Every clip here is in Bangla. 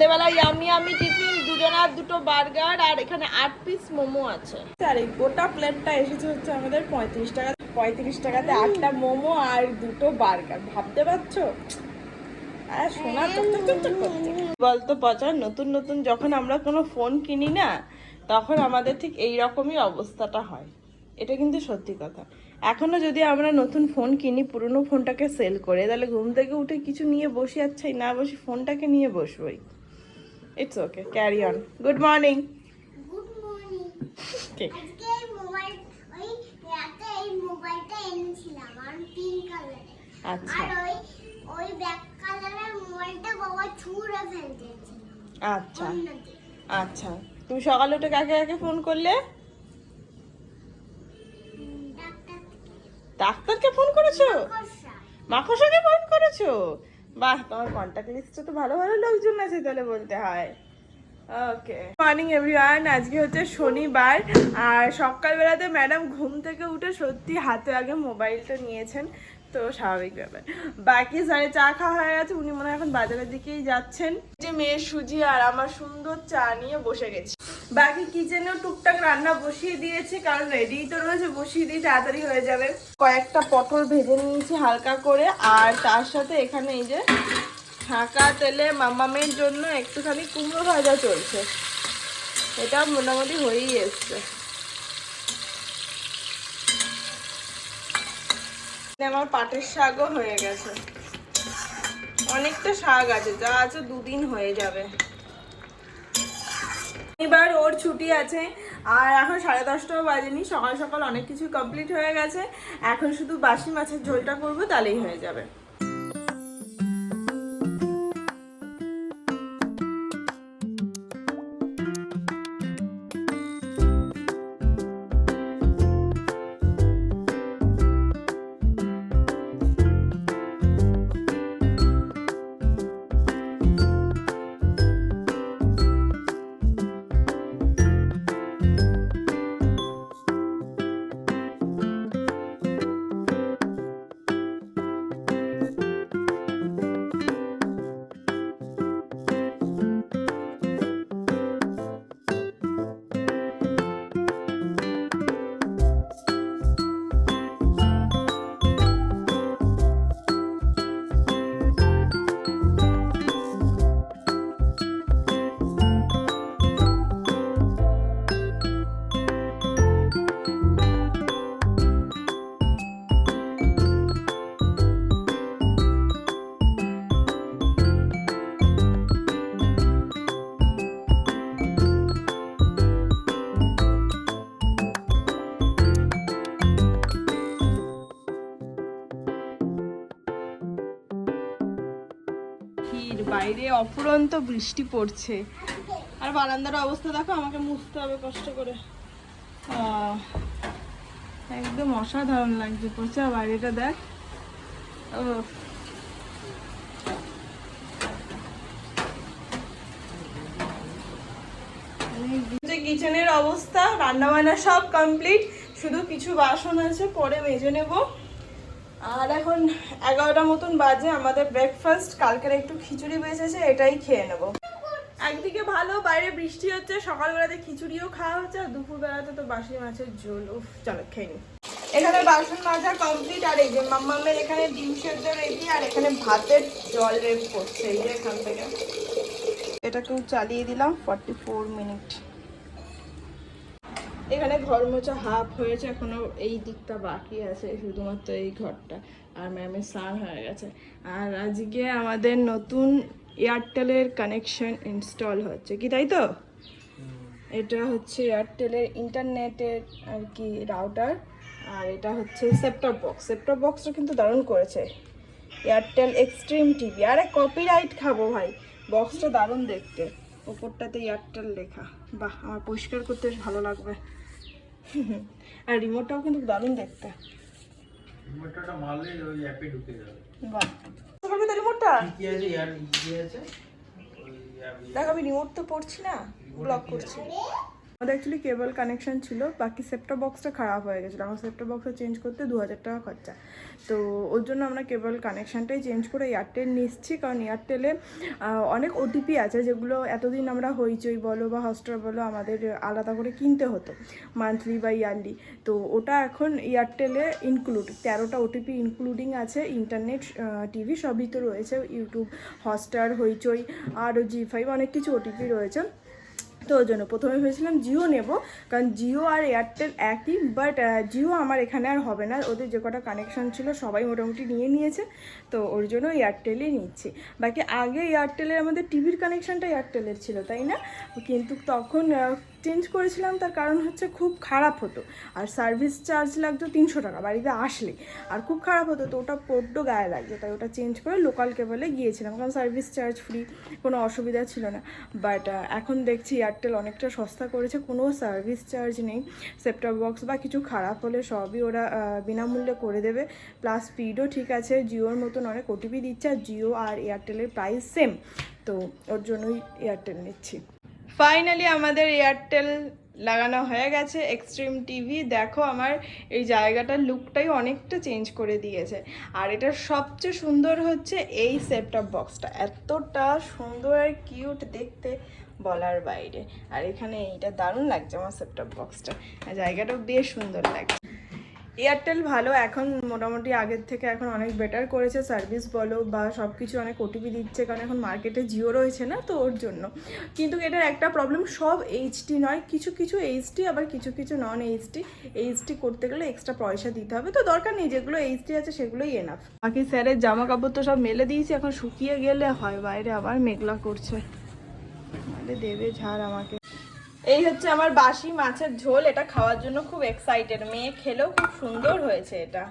সন্ধ্যেবেলা ইয়ামি ইয়ামি টিফিন দুজনার দুটো বার্গার আর এখানে আট পিস মোমো আছে। আর এই গোটা প্লেটটা এসেছে হচ্ছে আমাদের পঁয়ত্রিশ টাকা পঁয়ত্রিশ টাকাতে আটটা মোমো আর দুটো বার্গার। ভাবতে পারছ। বলতো পচা নতুন নতুন যখন আমরা কোনো ফোন কিনি না তখন আমাদের ঠিক এই রকমই অবস্থাটা হয়। এটা কিন্তু সত্যি কথা। এখনও যদি আমরা নতুন ফোন কিনি পুরনো ফোনটাকে সেল করে তাহলে ঘুম থেকে উঠে কিছু নিয়ে বসে যাচ্ছাই না বসে ফোনটাকে নিয়ে বসবোই। It's okay carry on good morning আচ্ছা। আচ্ছা। আচ্ছা। তুমি সকালে উঠে কাকে কাকে ফোন করলে? ডাক্তারকে। ফোন করেছ? কষা মাকসাকে ফোন করেছ? বাহ, তোমার কন্ট্যাক্ট লিস্টে তো ভালো ভালো লোকজন আছে তাহলে বলতে হয়। ওকে মর্নিং এভরিওয়ান আজকে হচ্ছে শনিবার, আর সকালবেলাতে ম্যাডাম ঘুম থেকে উঠে সত্যি হাতে আগে মোবাইলটা নিয়েছেন। তো স্বাভাবিক ব্যাপার। বাকি সাড়ে চা খাওয়া হয়ে গেছে উনি মনে হয় এখন বাজারের দিকেই যাচ্ছেন। যে মেয়ের সুজি আর আমার সুন্দর চা নিয়ে বসে গেছি। বাকি কিচেনেও টুকটাক রান্না বসিয়ে দিয়েছি কারণ রেডি তো রয়েছে বসিয়ে দিয়ে তাড়াতাড়ি হয়ে যাবে। কয়েকটা পটল ভেজে নিয়েছি হালকা করে আর তার সাথে এখানে এই যে ছাঁকা তেলে মামামের জন্য একটুখানি কুমড়ো ভাজা চলছে। এটা মোটামুটি হয়েই এসছে। আমার পাটের শাকও হয়ে গেছে। অনেকটা শাক আছে, যা আছে দুদিন হয়ে যাবে। এবার ওর ছুটি আছে, আর এখন সাড়ে দশটাও বাজেনি, সকাল সকাল অনেক কিছু কমপ্লিট হয়ে গেছে। এখন শুধু বাসি মাছের ঝোলটা করব, তাহলেই হয়ে যাবে। অফুরন্ত বৃষ্টি পড়ছে। আর বারান্দার অবস্থা দেখো, আমাকে মুছতে হবে কষ্ট করে। একদম অসাধারণ লাগছে, পড়ছে। আর বাইরেটা দেখ। কিচেনের অবস্থা রান্না বান্না সব কমপ্লিট শুধু কিছু বাসন আছে, পরে মেজে নেব। আর এখন এগারোটা মতন বাজে, আমাদের ব্রেকফাস্ট কালকের একটু খিচুড়ি বেঁচেছে, এটাই খেয়ে নেব। একদিকে ভালো, বাইরে বৃষ্টি হচ্ছে, সকালবেলাতে খিচুড়িও খাওয়া হচ্ছে, আর দুপুরবেলাতে তো বাসি মাছের ঝোল। উফ, চলো খেয়ে এখানে বাসন মাজা কমপ্লিট আর এই যে মাম্মামের এখানে ডিম সেদ্ধ রেডি, আর এখানে ভাতের জল রেড করছে, এই যে এখান থেকে। এটাকেও চালিয়ে দিলাম ফর্টি ফোর মিনিট এখানে ঘর মোছা হাফ হয়েছে, এখনও এই দিকটা বাকি আছে, শুধুমাত্র এই ঘরটা। আর ম্যামের স্নান হয়ে গেছে। আর আজকে আমাদের নতুন এয়ারটেলের কানেকশন ইনস্টল হচ্ছে, কি তাই তো? এটা হচ্ছে এয়ারটেলের ইন্টারনেটের আর কি রাউটার আর এটা হচ্ছে সেপটপ বক্স সেপটপ বক্সটা কিন্তু দারুণ করেছে। এয়ারটেল এক্সট্রিম টিভি আরে কপিরাইট খাব ভাই বক্সটা দারুণ দেখতে। ওপরটাতে এয়ারটেল লেখা। বাহ, আমার পরিষ্কার করতে ভালো লাগবে। আর রিমোটটাও কিন্তু দারুণ দেখতে। রিমোটটা মারলে ওই অ্যাপে ঢুকে যাবে। বাহ। তোমার তো রিমোটটা কি আছে? ইয়ার কি আছে? দেখ আমি রিমোট তো পড়ছি না ব্লক করছি। আমাদের অ্যাকচুয়ালি কেবল কানেকশন ছিল, বাকি সেপ্টা বক্সটা খারাপ হয়ে গেছিল। আমার সেপ্টা বক্সটা চেঞ্জ করতে দু হাজার টাকা খরচা। তো ওর জন্য আমরা কেবল কানেকশানটাই চেঞ্জ করে এয়ারটেল নিচ্ছি, কারণ এয়ারটেলে অনেক ওটিপি আছে, যেগুলো এতদিন আমরা হইচই বলো বা হটস্টার বলো আমাদের আলাদা করে কিনতে হতো মান্থলি বা ইয়ারলি তো ওটা এখন এয়ারটেলে ইনক্লুড তেরোটা ওটিপি ইনক্লুডিং আছে ইন্টারনেট টিভি সবই তো রয়েছে ইউটিউব হটস্টার হইচই, আরও জি ফাইভ অনেক কিছু ওটিপি রয়েছে। তো ওই জন্য প্রথমে ভেবেছিলাম জিও নেব, কারণ জিও আর এয়ারটেল একই বাট জিও আমার এখানে আর হবে না। ওদের যে কটা কানেকশান ছিল সবাই মোটামুটি নিয়ে নিয়েছে, তো ওর জন্য এয়ারটেলই নিচ্ছি। বাকি আগে এয়ারটেলের আমাদের টিভির কানেকশানটা এয়ারটেলের ছিল, তাই না? কিন্তু তখন চেঞ্জ করেছিলাম, তার কারণ হচ্ছে খুব খারাপ হতো। আর সার্ভিস চার্জ লাগতো তিনশো টাকা, বাড়িতে আসলে। আর খুব খারাপ হতো, তো ওটা বড্ড গায়ে লাগতো তাই ওটা চেঞ্জ করে লোকাল কেবলে গিয়েছিলাম। কারণ সার্ভিস চার্জ ফ্রি কোনো অসুবিধা ছিল না। বাট এখন দেখছি এয়ারটেল অনেকটা সস্তা করেছে, কোনো সার্ভিস চার্জ নেই। সেপ্টপ বক্স বা কিছু খারাপ হলে সবই ওরা বিনামূল্যে করে দেবে। প্লাস স্পিডও ঠিক আছে, জিওর মতন অনেক ওটিপি দিচ্ছে, আর জিও আর এয়ারটেলের প্রাইস সেম তো ওর জন্যই এয়ারটেল নিচ্ছি। ফাইনালি আমাদের এয়ারটেল লাগানো হয়ে গেছে এক্সট্রিম টিভি দেখো আমার এই জায়গাটার লুকটাই অনেকটা চেঞ্জ করে দিয়েছে। আর এটার সবচেয়ে সুন্দর হচ্ছে এই সেপটপ বক্সটা এতটা সুন্দর আর কিউট দেখতে বলার বাইরে। আর এখানে এইটা দারুণ লাগছে আমার সেপটপ বক্সটা জায়গাটাও বেশ সুন্দর লাগছে। এয়ারটেল ভালো, এখন মোটামুটি আগের থেকে এখন অনেক বেটার করেছে সার্ভিস বলো বা সব কিছু অনেক ওটিপি দিচ্ছে, কারণ এখন মার্কেটে জিও রয়েছে না তো ওর জন্য। কিন্তু এটার একটা প্রবলেম সব এইচডি নয়, কিছু কিছু এইচডি আবার কিছু কিছু নন এইচডি এইচডি করতে গেলে এক্সট্রা পয়সা দিতে হবে, তো দরকার নেই, যেগুলো এইচডি আছে সেগুলোই এনাফ বাকি স্যারের জামা কাপড় তো সব মেলে দিয়েছি, এখন শুকিয়ে গেলে হয়, বাইরে আবার মেঘলা করছে। দেবে ঝাড় আমাকে। এই হচ্ছে আমার বাসি মাছের ঝোল, এটা খাওয়ার জন্য খুব এক্সাইটেড মেয়ে খেলেও খুব সুন্দর হয়েছে এটা।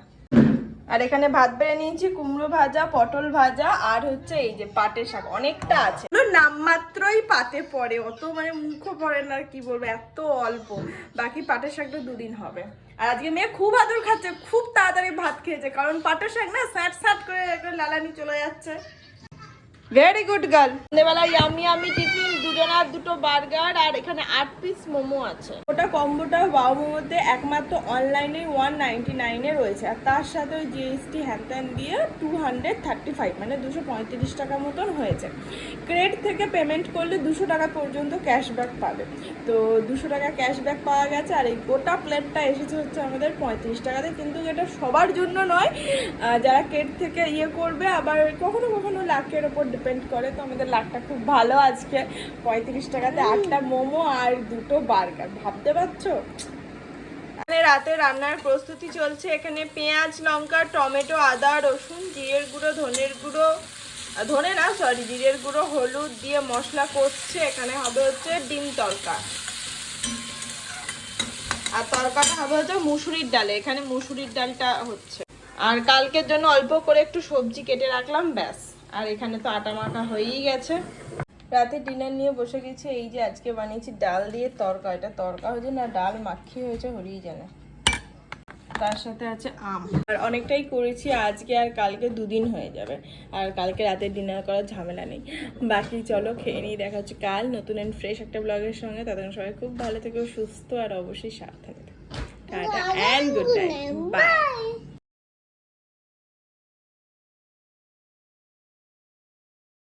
আর এখানে ভাত বেড়ে নিয়েছি, কুমড়ো ভাজা, পটল ভাজা, আর হচ্ছে এই যে পাটের শাক, অনেকটা আছে। নামমাত্রই পাতে পড়ে, অত মানে মুখও পড়ে না কি বলব, এত অল্প। বাকি পাটের শাকটা দুদিন হবে। আর আজকে মেয়ে খুব আদর খাচ্ছে, খুব তাড়াতাড়ি ভাত খেয়েছে, কারণ পাটের শাক না স্যাট স্যাট করে লালানি চলে যাচ্ছে। ভেরি গুড গার্ল সন্ধ্যেবেলা ইয়ামি ইয়ামি টিফিন দুজনার দুটো বার্গার আর এখানে আট পিস মোমো আছে। ওটা কম্বোটা বাউ মোমোতে একমাত্র অনলাইনে ওয়ান নাইনটি নাইনে রয়েছে। আর তার সাথে ওই জিএসটি হ্যান দিয়ে টু হান্ড্রেড থার্টি ফাইভ মানে দুশো পঁয়ত্রিশ টাকা মতন হয়েছে। ক্রেড থেকে পেমেন্ট করলে দুশো টাকা পর্যন্ত ক্যাশব্যাক পাবে। তো দুশো টাকা ক্যাশব্যাক পাওয়া গেছে আর এই গোটা প্লেটটা এসেছে হচ্ছে আমাদের পঁয়ত্রিশ টাকাতে। কিন্তু এটা সবার জন্য নয় যারা ক্রেড থেকে ইয়ে করবে, আবার কখনো কখনো লাখের ওপর ডিপেন্ড করে। তো আমাদের লাখটা খুব ভালো আজকে। পঁয়ত্রিশ টাকাতে আটটা মোমো আর দুটো বার্গার। ভাবতে পারছ? রাতে রান্নার প্রস্তুতি চলছে। এখানে পেঁয়াজ, লঙ্কা, টমেটো, আদা, রসুন, জিরের গুঁড়ো, ধনের গুঁড়ো ধনে না সরি জিরের গুঁড়ো, হলুদ দিয়ে মশলা করছে এখানে হবে হচ্ছে ডিম তরকা। আর তরকাটা হবে হচ্ছে মুসুরির ডালে। এখানে মুসুরির ডালটা হচ্ছে। আর কালকের জন্য অল্প করে একটু সবজি কেটে রাখলাম, ব্যাস। আর এখানে তো আটা মাখা হয়েই গেছে। রাতে ডিনার নিয়ে বসে গেছি, এই যে আজকে বানিয়েছি ডাল দিয়ে তরকা। এটা তরকা হয়েছে না ডাল মাখিয়ে হয়েছে হরিয়ে জানে। তার সাথে আছে আম। আর অনেকটাই করেছি, আজকে আর কালকে দুদিন হয়ে যাবে। আর কালকে রাতে ডিনার করার ঝামেলা নেই। বাকি চলো খেয়ে নিয়ে দেখা হচ্ছে কাল নতুন অ্যান্ড ফ্রেশ একটা ব্লগের সঙ্গে। তাদের সবাই খুব ভালো থেকো, সুস্থ আর অবশ্যই সাথে থাকবে tata and good night bye